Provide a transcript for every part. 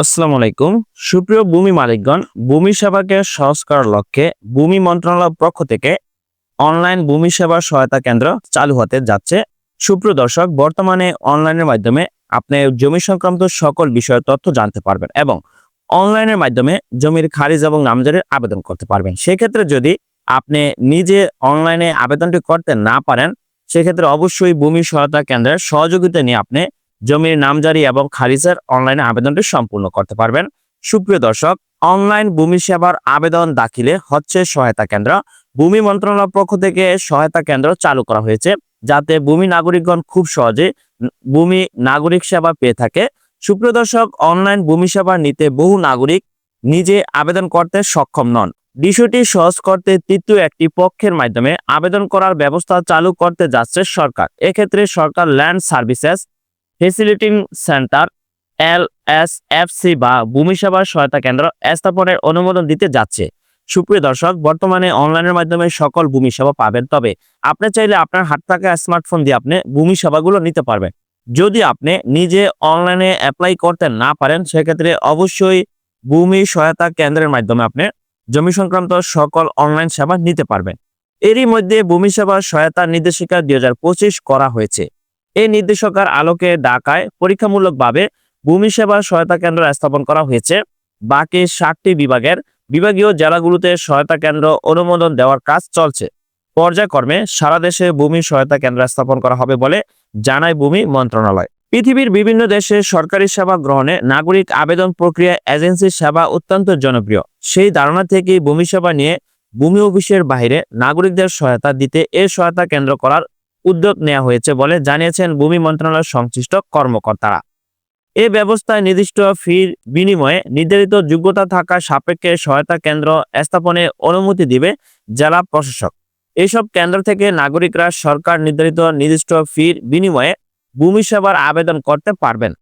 আসসালামু আলাইকুম। সুপ্রিয় ভূমি মালিকগণ, ভূমি সেবাকে সহজ করার লক্ষ্যে ভূমি মন্ত্রণালয়ের পক্ষ থেকে অনলাইন ভূমি সেবা সহায়তা কেন্দ্র চালু হতে যাচ্ছে। সুপ্রিয় দর্শক, বর্তমানে অনলাইনের মাধ্যমে আপনি জমি সংক্রান্ত সকল বিষয়ের তথ্য জানতে পারবেন এবং অনলাইনের মাধ্যমে জমির খারিজ এবং নামজারির আবেদন করতে পারবেন। সেক্ষেত্রে যদি আপনি নিজে অনলাইনে আবেদনটি করতে না পারেন, সেক্ষেত্রে অবশ্যই ভূমি সহায়তা কেন্দ্রের সহযোগিতা নিয়ে আপনি জমির নামজারি এবং খারিজের অনলাইনে আবেদনটি সম্পূর্ণ করতে পারবেন। সুপ্রিয় দর্শক, অনলাইন ভূমি সেবার আবেদন দাখিলে হচ্ছে সহায়তা কেন্দ্র। ভূমি মন্ত্রণালয়ের পক্ষ থেকে সহায়তা কেন্দ্র চালু করা হয়েছে, যাতে ভূমি নাগরিকগণ খুব সহজে ভূমি নাগরিক সেবা পেয়ে থাকে। সুপ্রিয় দর্শক, অনলাইন ভূমি সেবা নিতে বহু নাগরিক নিজে আবেদন করতে সক্ষম নন। বিষয়টি সহজ করতে তৃতীয় একটি পক্ষের মাধ্যমে আবেদন করার ব্যবস্থা চালু করতে যাচ্ছে সরকার। এক্ষেত্রে সরকার land services facilitating centre L S F C বা ভূমি সেবা সহায়তা কেন্দ্র স্থাপনের অনুমোদন দিতে যাচ্ছে। সুপ্রিয় দর্শক, বর্তমানে অনলাইনের মাধ্যমে সকল ভূমি সেবা পাবেন। তবে আপনি চাইলে আপনার হাত থাকা স্মার্টফোন দিয়ে আপনি ভূমি সেবাগুলো নিতে পারবেন। যদি আপনি নিজে অনলাইনে অ্যাপ্লাই করতে না পারেন, সেক্ষেত্রে অবশ্যই ভূমি সহায়তা কেন্দ্রের মাধ্যমে আপনি জমি সংক্রান্ত সকল অনলাইন সেবা নিতে পারবেন। এরই মধ্যে ভূমি সেবা সহায়তা নির্দেশিকা দুই হাজার পঁচিশ করা হয়েছে। এই নির্দেশকার আলোকে ঢাকায় পরীক্ষামূলকভাবে ভূমি সেবা সহায়তা কেন্দ্র স্থাপন করা হয়েছে। বাকি ষাটটি বিভাগের বিভাগীয় জেলাগুলোতে সহায়তা কেন্দ্র অনুমোদন দেওয়ার কাজ চলছে। পর্যায়ক্রমে সারা দেশে ভূমি সহায়তা কেন্দ্র স্থাপন করা হবে বলে জানায় ভূমি মন্ত্রণালয়। পৃথিবীর বিভিন্ন দেশে সরকারি সেবা গ্রহণে নাগরিক আবেদন প্রক্রিয়া এজেন্সির সেবা অত্যন্ত জনপ্রিয়। সেই ধারণা থেকেই ভূমি সেবা নিয়ে ভূমি অফিসের বাইরে নাগরিকদের সহায়তা দিতে এ সহায়তা কেন্দ্র করার উদ্যোগ নেওয়া হয়েছে বলে জানিয়েছেন ভূমি মন্ত্রণালয়ের সংশ্লিষ্ট কর্মকর্তারা। এ ব্যবস্থায় নির্দিষ্ট ফির বিনিময়ে নির্ধারিত যোগ্যতা থাকা সাপেক্ষে সহায়তা কেন্দ্র স্থাপনে অনুমতি দিবে জেলা প্রশাসক। এসব কেন্দ্র থেকে নাগরিকরা সরকার নির্ধারিত নির্দিষ্ট ফির বিনিময়ে ভূমি সেবার আবেদন করতে পারবেন।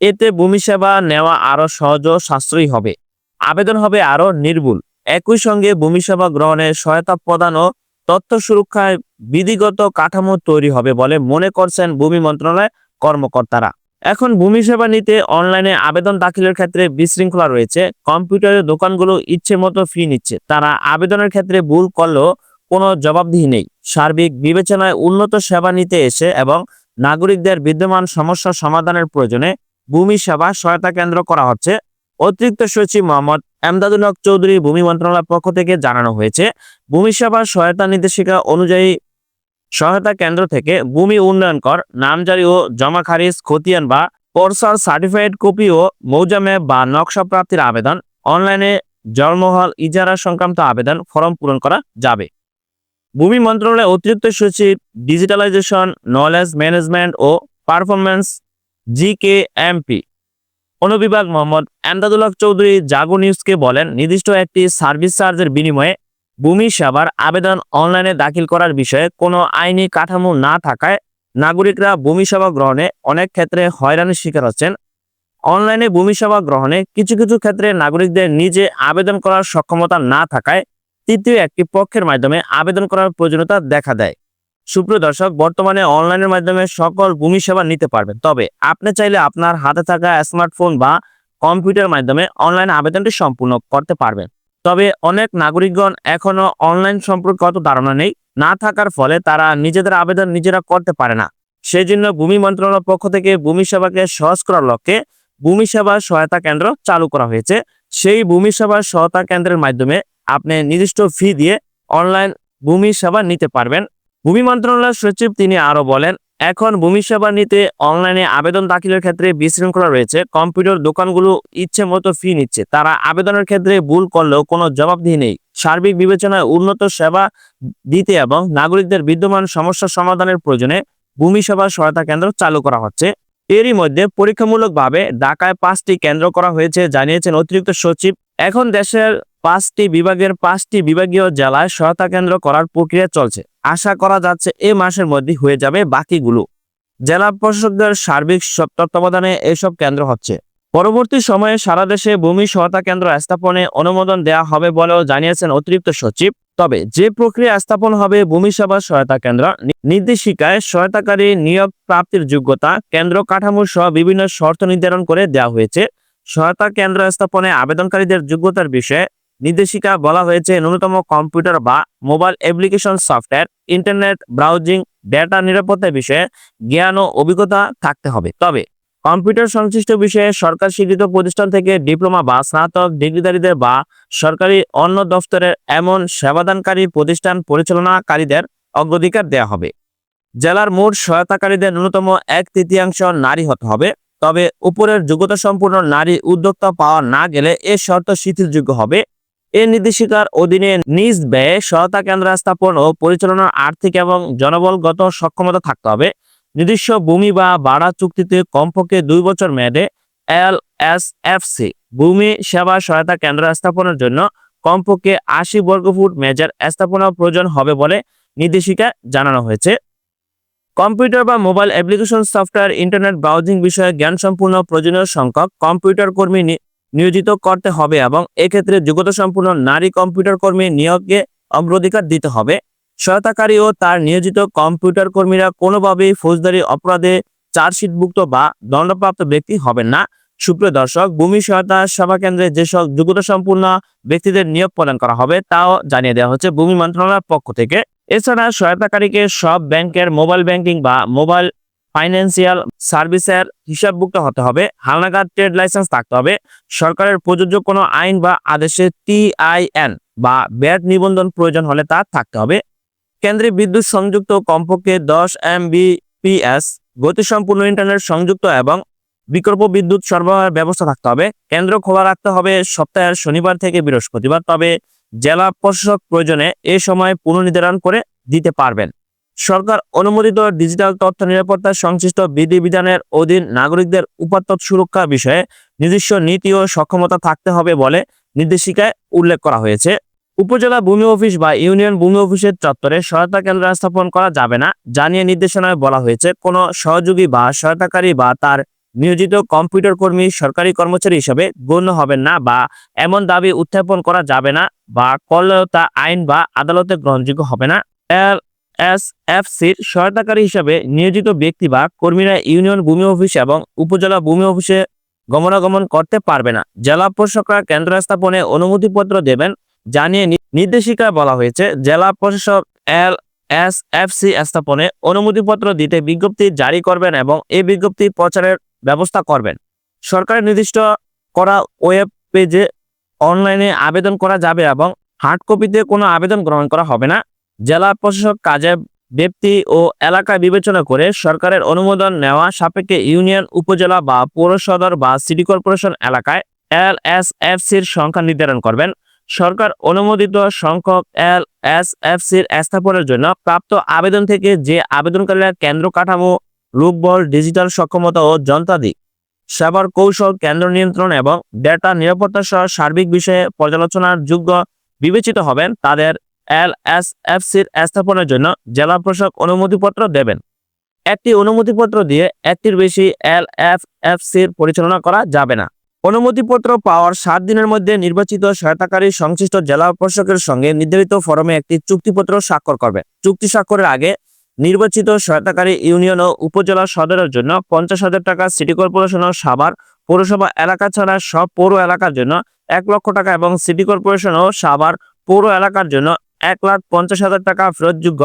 এতে ভূমি সেবা নেওয়া আরও সহজ ও সাশ্রয়ী হবে। আবেদন হবে আরও নির্ভুল। একই সঙ্গে ভূমি সেবা গ্রহণে সহায়তা প্রদান ও তথ্য সুরক্ষায় বিধিগত কাঠামো তৈরি হবে বলে মনে করছেন ভূমি মন্ত্রণালয় কর্মকর্তারা। এখন ভূমি সেবা নিতে অনলাইনে আবেদন দাখিলের ক্ষেত্রে বিশৃঙ্খলা রয়েছে। কম্পিউটারের দোকানগুলো ইচ্ছে মতো ফি নিচ্ছে। তারা আবেদনের ক্ষেত্রে ভুল করলেও কোনো জবাবদিহি নেই। সার্বিক বিবেচনায় উন্নত সেবা নিতে এসে এবং নাগরিকদের বিদ্যমান সমস্যা সমাধানের প্রয়োজনে ভূমি সেবা সহায়তা কেন্দ্র করা হচ্ছে। অতিরিক্ত সচিব মোহাম্মদ এমদাদুল হক চৌধুরী ভূমি মন্ত্রণালয়ের পক্ষ থেকে জানানো হয়েছে, ভূমি সেবা সহায়তা নির্দেশিকা অনুযায়ী সহায়তা কেন্দ্র থেকে ভূমি উন্নয়ন কর, নামজারি ও জমা খারিজ, খতিয়ান বা পরসার সার্টিফাইড কপি ও মৌজামে বা নকশা প্রাপ্তির আবেদন, অনলাইনে জলমহল ইজারা সংক্রান্ত আবেদন, ফর্ম পূরণ করা যাবে। ভূমি মন্ত্রণালয়ের অতিরিক্ত সচিব, ডিজিটালাইজেশন, নলেজ ম্যানেজমেন্ট ও পারফরমেন্স জি কে এমপি অনুবিভাগ মোহাম্মদ এমদাদুল্লাহ চৌধুরী জাগো নিউজকে বলেন, নির্দিষ্ট একটি সার্ভিস চার্জের বিনিময়ে ভূমি সেবার আবেদন অনলাইনে দাখিল করার বিষয়ে কোনো আইনি কাঠামো না থাকায় নাগরিকরা ভূমি সেবা গ্রহণে অনেক ক্ষেত্রে হয়রানির শিকার হচ্ছেন। অনলাইনে ভূমি সেবা গ্রহণে কিছু কিছু ক্ষেত্রে নাগরিকদের নিজে আবেদন করার সক্ষমতা না থাকায় তৃতীয় একটি পক্ষের মাধ্যমে আবেদন করার প্রয়োজনীয়তা দেখা দেয়। সুপ্রিয় দর্শক, বর্তমানে অনলাইনের মাধ্যমে সকল ভূমি সেবা নিতে পারবেন। তবে আপনি চাইলে আপনার হাতে থাকা স্মার্টফোন বা কম্পিউটার মাধ্যমে অনলাইন আবেদনটি সম্পূর্ণ করতে পারবেন। তবে অনেক নাগরিকগণ এখনও অনলাইন সম্পর্কে অত ধারণা নেই। না থাকার ফলে তারা নিজেদের আবেদন নিজেরা করতে পারে না। সেই জন্য ভূমি মন্ত্রণালয়ের পক্ষ থেকে ভূমি সেবাকে সহজ করার লক্ষ্যে ভূমি সেবা সহায়তা কেন্দ্র চালু করা হয়েছে। সেই ভূমি সেবা সহায়তা কেন্দ্রের মাধ্যমে আপনি নির্দিষ্ট ফি দিয়ে অনলাইন ভূমি সেবা নিতে পারবেন। ভূমি মন্ত্রণালয়ের সচিব তিনি আরও বলেন, এখন ভূমি সেবা নিতে অনলাইনে আবেদন দাখিলের ক্ষেত্রে বিশৃঙ্খলা রয়েছে। কম্পিউটার দোকানগুলো ইচ্ছে মতো ফি নিচ্ছে। তারা আবেদনের ক্ষেত্রে ভুল করলেও কোনো জবাবদিহি নেই। সার্বিক বিবেচনায় উন্নত সেবা দিতে এবং নাগরিকদের বিদ্যমান সমস্যা সমাধানের প্রয়োজনে ভূমি সেবা সহায়তা কেন্দ্র চালু করা হচ্ছে। এরই মধ্যে পরীক্ষামূলকভাবে ঢাকায় পাঁচটি কেন্দ্র করা হয়েছে, জানিয়েছেন অতিরিক্ত সচিব। এখন দেশের পাঁচটি বিভাগের পাঁচটি বিভাগীয় জেলায় সহায়তা কেন্দ্র করার প্রক্রিয়া চলছে। আশা করা যাচ্ছে এ মাসের মধ্যে হয়ে যাবে বাকিগুলো। জেলা প্রশাসকদের সার্বিক তত্ত্বাবধানে এসব কেন্দ্র হচ্ছে। পরবর্তী সময়ে সারা দেশে ভূমি সহায়তা কেন্দ্র স্থাপনে অনুমোদন দেওয়া হবে বলেও জানিয়েছেন অতিরিক্ত সচিব। তবে যে প্রক্রিয়া স্থাপন হবে ভূমি সেবা সহায়তা কেন্দ্র, নির্দেশিকায় সহায়তাকারী নিয়োগ প্রাপ্তির যোগ্যতা, কেন্দ্র কাঠামো সহ বিভিন্ন শর্ত নির্ধারণ করে দেওয়া হয়েছে। সহায়তা কেন্দ্র স্থাপনে আবেদনকারীদের যোগ্যতার বিষয়ে নির্দেশিকা বলা হয়েছে ন্যূনতম কম্পিউটার বা mobile application software, internet browsing, data নিরাপত্তা বিষয়ে জ্ঞান ও অভিজ্ঞতা থাকতে হবে। তবে কম্পিউটার সংশ্লিষ্ট বিষয়ে সরকার স্বীকৃত প্রতিষ্ঠান থেকে ডিপ্লোমা বা স্নাতক ডিগ্রিধারীদের বা সরকারি অন্য দফতরের এমন সেবাদানকারী প্রতিষ্ঠান পরিচালনাকারীদের অগ্রাধিকার দেওয়া হবে। জেলার মোট সহায়তাকারীদের ন্যূনতম এক তৃতীয়াংশ নারী হতে হবে। তবে উপরের যোগ্যতা সম্পূর্ণ নারী উদ্যোক্তা পাওয়া না গেলে এ শর্ত শিথিলযোগ্য হবে। এ নির্দেশিকার অধীনে নিজ ব্যয়ে সহায়তা কেন্দ্র স্থাপন ও পরিচালনার আর্থিক এবং জনবলগত সক্ষমতা থাকতে হবে। নিজস্ব ভূমি বা ভাড়া চুক্তিতে কমপক্ষে দুই বছর মেয়াদে এল এস এফ সি ভূমি সেবা সহায়তা কেন্দ্র স্থাপনের জন্য কমপক্ষে আশি বর্গফুট মেজার স্থাপনা প্রয়োজন হবে বলে নির্দেশিকা জানানো হয়েছে। কম্পিউটার বা mobile application software, internet browsing বিষয়ে জ্ঞান সম্পূর্ণ প্রয়োজনীয় সংখ্যক কম্পিউটার কর্মী নিয়োজিত করতে হবে এবং এক্ষেত্রে যোগ্যতা সম্পূর্ণ নারী কম্পিউটার কর্মী নিয়োগকে অগ্রাধিকার দিতে হবে। সহায়তাকারী ও তার নিয়োজিত কম্পিউটার কর্মীরা কোনোভাবেই ফৌজদারি অপরাধে চার্জশিটভুক্ত বা দণ্ডপ্রাপ্ত ব্যক্তি হবেন না। সুপ্রিয় দর্শক, ভূমি সহায়তা সেবা কেন্দ্রে যেসব যোগ্যতা সম্পূর্ণ ব্যক্তিদের নিয়োগ প্রদান করা হবে, তাও জানিয়ে দেওয়া হচ্ছে ভূমি মন্ত্রণালয়ের পক্ষ থেকে। এছাড়া সহায়তাকারীকে সব ব্যাংকের মোবাইল ব্যাংকিং বা মোবাইল ফাইন্যান্সিয়াল সার্ভিসের হিসাবভুক্ত হতে হবে। হালনাগাদ ট্রেড লাইসেন্স থাকতে হবে। সরকারের প্রযোজ্য কোনো আইন বা আদেশে টিআইএন বা ব্যাট নিবন্ধন প্রয়োজন হলে তা থাকতে হবে। কেন্দ্রে বিদ্যুৎ সংযুক্ত কমপক্ষে দশ এমবিপিএস গতিসম্পূর্ণ ইন্টারনেট সংযুক্ত এবং বিকল্প বিদ্যুৎ সরবরাহের ব্যবস্থা থাকতে হবে। কেন্দ্র খোলা রাখতে হবে সপ্তাহের শনিবার থেকে বৃহস্পতিবার, তবে জেলা প্রশাসক প্রয়োজনে এ সময় পুনর্নির্ধারণ করে দিতে পারবেন। সরকার অনুমোদিত ডিজিটাল তথ্য নিরাপত্তা সংশ্লিষ্ট বিধিবিধানের অধীন নাগরিকদের উপাত্ত সুরক্ষা বিষয়ে নিজস্ব নীতি ও সক্ষমতা থাকতে হবে বলে নির্দেশিকায় উল্লেখ করা হয়েছে। উপজেলা ভূমি অফিস বা ইউনিয়ন ভূমি অফিসের চত্বরে সহায়তা কেন্দ্র স্থাপন করা যাবে না জানিয়ে নির্দেশনায় বলা হয়েছে। কোনো সহযোগী বা সহায়তাকারী বা তার নিয়োজিত কম্পিউটার কর্মী সরকারি কর্মচারী হিসেবে গণ্য হবেন না বা এমন দাবি উত্থাপন করা যাবে না বা করলেও তা আইন বা আদালতে গ্রহণযোগ্য হবে না। এল এস এফ সির সহায়তাকারী হিসেবে নিয়োজিত ব্যক্তি বা কর্মীরা ইউনিয়ন ভূমি অফিস এবং উপজেলা ভূমি অফিসে গমনাগমন করতে পারবে না। জেলা প্রশাসকরা কেন্দ্র স্থাপনে অনুমতিপত্র দেবেন জানিয়ে নি- নির্দেশিকায় বলা হয়েছে। জেলা প্রশাসক এল এস এফ সি স্থাপনে অনুমতিপত্র দিতে বিজ্ঞপ্তি জারি করবেন এবং এই বিজ্ঞপ্তি প্রচারের ব্যবস্থা করবেন। সরকারের নির্দিষ্ট করা ওয়েব পেজে অনলাইনে আবেদন করা যাবে এবং হার্ড কপিতে কোনো আবেদন গ্রহণ করা হবে না। জেলা প্রশাসক কাজে ব্যক্তি ও এলাকা বিবেচনা করে সরকারের অনুমোদন নেওয়া সাপেক্ষে ইউনিয়ন, উপজেলা বা পৌরসদর বা সিটি কর্পোরেশন এলাকায় এল এস এফ সির সংখ্যা নির্ধারণ করবেন। সরকার অনুমোদিত সংখ্যক এল এস এফ সির স্থাপনের জন্য প্রাপ্ত আবেদন থেকে যে আবেদনকারীরা কেন্দ্র কাঠামো, রূপবল, ডিজিটাল সক্ষমতা ও যন্ত্রাদি সেবার কৌশল, কেন্দ্র নিয়ন্ত্রণ এবং ডেটা নিরাপত্তা সহ সার্বিক বিষয়ে পর্যালোচনার যোগ্য বিবেচিত হবেন, তাদের এল এস এফ সির স্থাপনের জন্য জেলা প্রশাসক অনুমতিপত্র দেবেন। একটি অনুমতিপত্র দিয়ে একটির বেশি এল এফ এফ সির পরিচালনা করা যাবে না। অনুমতিপত্র পাওয়ার সাত দিনের মধ্যে নির্বাচিত সহায়তাকারী সংশ্লিষ্ট জেলা প্রশাসকের সঙ্গে নির্ধারিত ফরমে একটি চুক্তিপত্র স্বাক্ষর করবে। চুক্তি স্বাক্ষরের আগে নির্বাচিত সহায়তাকারী ইউনিয়ন ও উপজেলা সদরের জন্য পঞ্চাশ হাজার টাকা সিটি কর্পোরেশন ও সাভার পৌরসভা এলাকা ছাড়া সব পৌর এলাকার জন্য এক লক্ষ টাকা এবং সিটি কর্পোরেশন ও সাভার পৌর এলাকার জন্য এক লাখ পঞ্চাশ হাজার টাকা ফেরতযোগ্য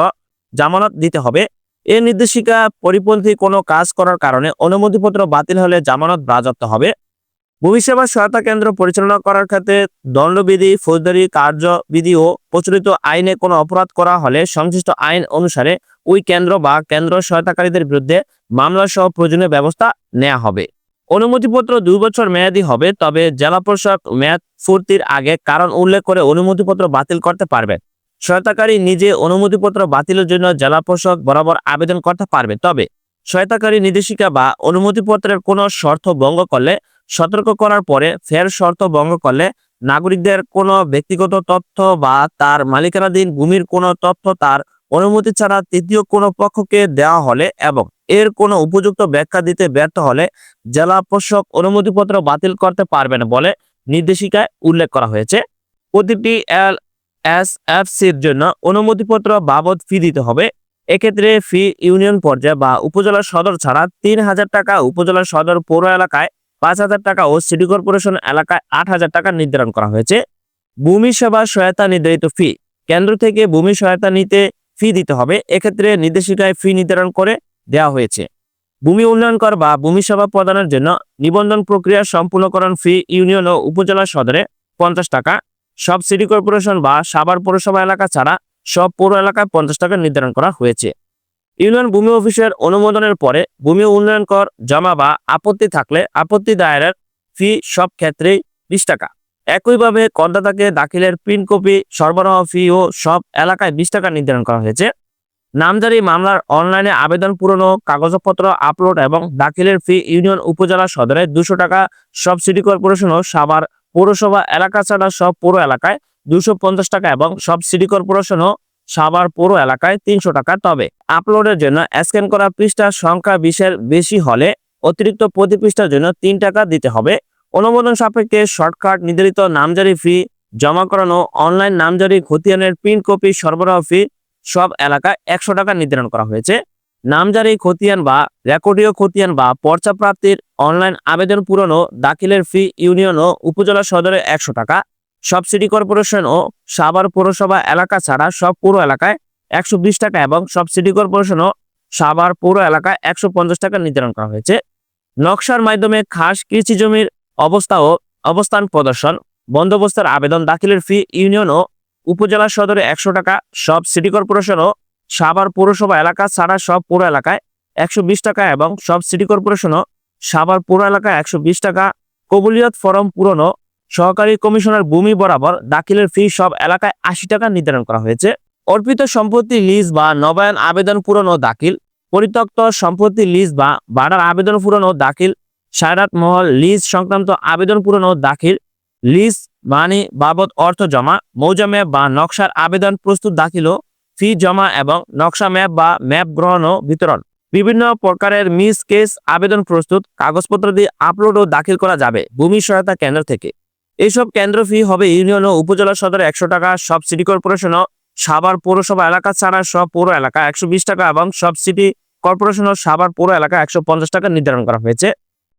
জামানত দিতে হবে। এ নির্দেশিকা পরিপন্থী কোনো কাজ করার কারণে অনুমতিপত্র বাতিল হলে জামানত বাজেয়াপ্ত হবে। ভূমি সেবা সহায়তা কেন্দ্র পরিচালনা করার ক্ষেত্রে দণ্ডবিধি, ফৌজদারি, কার্যবিধি ও প্রচলিত আইনে কোনো অপরাধ করা হলে সংশ্লিষ্ট আইন অনুসারে ওই কেন্দ্র বা কেন্দ্র সহায়তাকারীদের বিরুদ্ধে মামলা সহ প্রয়োজনীয় ব্যবস্থা নেওয়া হবে। অনুমতিপত্র দুই বছর মেয়াদী হবে, তবে জেলা প্রশাসক মেয়াদ ফুর্তির আগে কারণ উল্লেখ করে অনুমতিপত্র বাতিল করতে পারবেন। সহায়তাকারী নিজে অনুমতিপত্র বাতিলের জন্য জেলা প্রশাসক বরাবর আবেদন করতে পারবে। তবে সহায়তাকারী নির্দেশিকা বা অনুমতিপত্রের কোনো শর্ত ভঙ্গ করলে, সতর্ক করার পরে ফের শর্ত ভঙ্গ করলে নাগরিকদের কোনো ব্যক্তিগত তথ্য বা তার মালিকানাধীন ভূমির কোনো তথ্য তার অনুমতি ছাড়া তৃতীয় কোনো পক্ষকে দেওয়া হলে এবং এর কোনো উপযুক্ত ব্যাখ্যা দিতে ব্যর্থ হলে জেলা প্রশাসক অনুমতিপত্র বাতিল করতে পারবেন বলে নির্দেশিকায় উল্লেখ করা হয়েছে। প্রতিটি এল এস এফ সির জন্য অনুমতিপত্র বাবদ ফি দিতে হবে। এক্ষেত্রে ফি ইউনিয়ন পর্যায়ে বা উপজেলা সদর ছাড়া তিন হাজার টাকা উপজেলা সদর পৌর এলাকায় পাঁচ হাজার টাকা ও সিটি কর্পোরেশন এলাকায় আট হাজার টাকা নির্ধারণ করা হয়েছে। ভূমি সেবা সহায়তা নির্ধারিত ফি কেন্দ্র থেকে ভূমি সহায়তা নিতে ফি দিতে হবে। এক্ষেত্রে নির্দেশিকায় ফি নির্ধারণ করে দেওয়া হয়েছে। ভূমি উন্নয়ন কর বা ভূমি সেবা প্রদানের জন্য নিবন্ধন প্রক্রিয়া সম্পূর্ণকরণ ফি ইউনিয়ন ও উপজেলা সদরে পঞ্চাশ টাকা। সব সিটি কর্পোরেশন বা সাভার পৌরসভা এলাকা ছাড়া সব পৌর এলাকায় পঞ্চাশ টাকা নির্ধারণ করা হয়েছে। ইউনিয়ন ভূমি অফিসের অনুমোদনের পরে ভূমি উন্নয়ন কর জমা বা আপত্তি থাকলে আপত্তি দায়েরের ফি সব ক্ষেত্রেই বিশ টাকা। একইভাবে করদাতাকে দাখিলের প্রিন্ট কপি, সরবরাহ ফি ও সব এলাকায় বিশ টাকা নির্ধারণ করা হয়েছে। নামজারি মামলার অনলাইনে আবেদন পূরণ কাগজপত্র আপলোড এবং দাখিলের ফি ইউনিয়ন উপজেলা সদরে দুশো টাকা, সব সিটি কর্পোরেশন ও সাভার পৌরসভা এলাকা ছাড়া সব পৌর এলাকায় দুশো টাকা এবং সব সিটি কর্পোরেশন ও সাভার পৌর এলাকায় তিনশো টাকা তবে আপলোডের জন্য স্ক্যান করা পৃষ্ঠার সংখ্যা বিশের বেশি হলে অতিরিক্ত প্রতি পৃষ্ঠার জন্য তিন টাকা দিতে হবে। অনুমোদন সাপেক্ষে শর্টকাট, নির্ধারিত নামজারি ফি, জমা করানো, অনলাইন নামজারি, খতিয়ানের প্রিন্ট কপি সরবরাহ ফি সব এলাকায় একশো টাকা নির্ধারণ করা হয়েছে। নামজারি খতিয়ান বা রেকর্ডীয় খতিয়ান বা পর্চা প্রাপ্তির অনলাইন আবেদন পূরণ ও দাখিলের ফি ইউনিয়ন ও উপজেলা সদরে একশো টাকা সব সিটি কর্পোরেশন ও সাভার পৌরসভা এলাকা ছাড়া সব পৌর এলাকায় একশো বিশ টাকা এবং সব সিটি কর্পোরেশন ও সাভার পৌর এলাকায় একশো পঞ্চাশ টাকা নির্ধারণ করা হয়েছে। নকশার মাধ্যমে খাস কৃষি জমির অবস্থা ও অবস্থান প্রদর্শন, বন্দোবস্তের আবেদন, দাখিলের ফি ইউনিয়ন ও উপজেলা সদরে একশো টাকা সব সিটি কর্পোরেশন ও সাভার পৌরসভা এলাকা ছাড়া সব পৌর এলাকায় একশো বিশ টাকা এবং সব সিটি কর্পোরেশন ও সাভার পৌর এলাকায় একশো বিশ টাকা। কবুলিয়ত ফরম পূরণ সহকারী কমিশনার ভূমি বরাবর দাখিলের ফি সব এলাকায় আশি টাকা নির্ধারণ করা হয়েছে। অর্পিত সম্পত্তি লিজ বা নবায়ন আবেদন পূরণ ও দাখিল, পরিত্যক্ত সম্পত্তি লিজ বা ভাড়ার আবেদন পূরণ ও দাখিল, সায়রাত মহল লিজ সংক্রান্ত আবেদন পূরণ ও দাখিল, লিজ মানি বাবদ অর্থ জমা মৌজা ম্যাপ বা নকশার আবেদন প্রস্তুত দাখিল ও ফি জমা এবং নকশা ম্যাপ বা ম্যাপ গ্রহণ ও বিতরণ। বিভিন্ন প্রকারের মিস কেস, আবেদন প্রস্তুত, কাগজপত্র দিয়ে আপলোড ও দাখিল করা যাবে ভূমি সহায়তা কেন্দ্র থেকে। এইসব কেন্দ্র ফি হবে ইউনিয়ন ও উপজেলা সদরে একশো টাকা সব সিটি কর্পোরেশন ও সাভার পৌরসভা এলাকা ছাড়া সব পৌর এলাকা একশো বিশ টাকা এবং সব সিটি কর্পোরেশন ও সাভার পৌর এলাকা একশো পঞ্চাশ টাকা নির্ধারণ করা হয়েছে।